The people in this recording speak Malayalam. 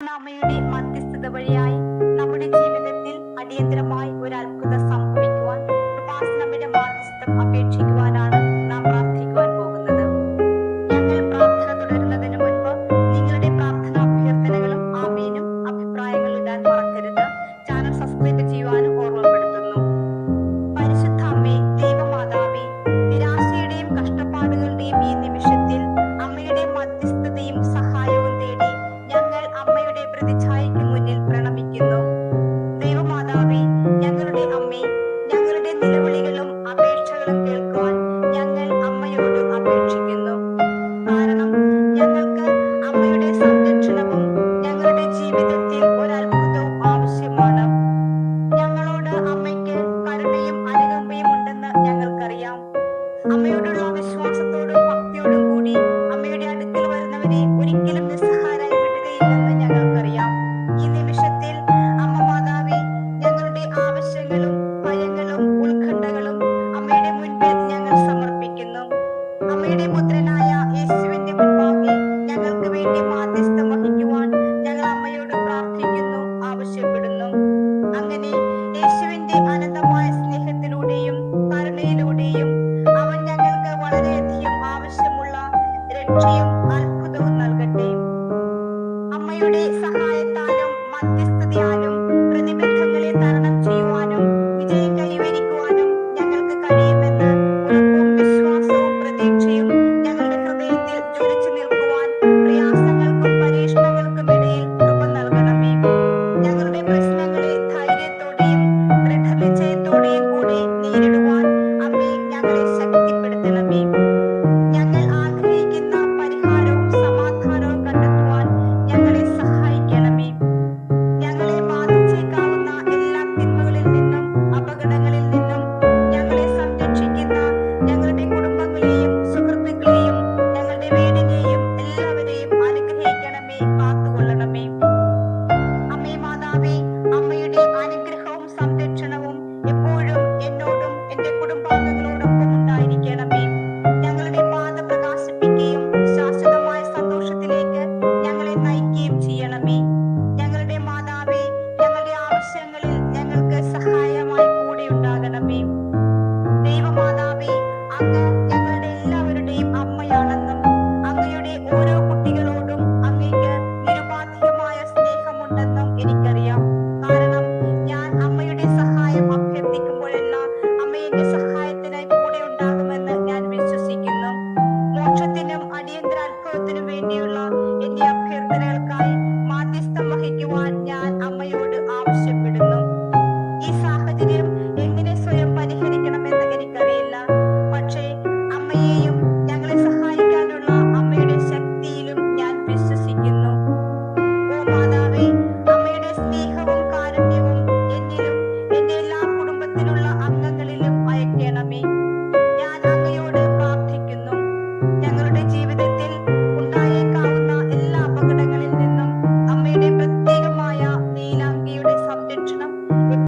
അമ്മയുടെ മധ്യസ്ഥത വഴിയായി നമ്മുടെ ജീവിതത്തിൽ അടിയന്തരമായി ഒരു അത്ഭുതം സംഭവിക്കുവാൻ ഉപാസനമ്മയുടെ മാധ്യസ്ഥം അപേക്ഷിക്കും അമ്മയോടുള്ള വിശ്വാസത്തോടും ഭക്തിയോടും കൂടി അമ്മയുടെ അടുക്കൽ വരുന്നവരെ ഒരിക്കലും നിസ്സഹാരായി വിടുകയില്ലെന്ന് ഞങ്ങൾക്കറിയാം. ഈ നിമിഷത്തിൽ അമ്മ ആവശ്യങ്ങളും ഭയങ്ങളും ഉത്കണ്ഠകളും അമ്മയുടെ മുൻപിൽ ഞങ്ങൾ സമർപ്പിക്കുന്നു. അമ്മയുടെ പുത്രനായ യേശുവിന്റെ മുൻപാകെ ഞങ്ങൾക്ക് വേണ്ടി മാധ്യസ്ഥം ഞങ്ങൾ അമ്മയോട് പ്രാർത്ഥിക്കുന്നു ആവശ്യപ്പെടുന്നു. അങ്ങനെ യേശുവിന്റെ അനന്തമായ സ്നേഹം നൽകട്ടെ. അമ്മയുടെ സഹ പിന്നെ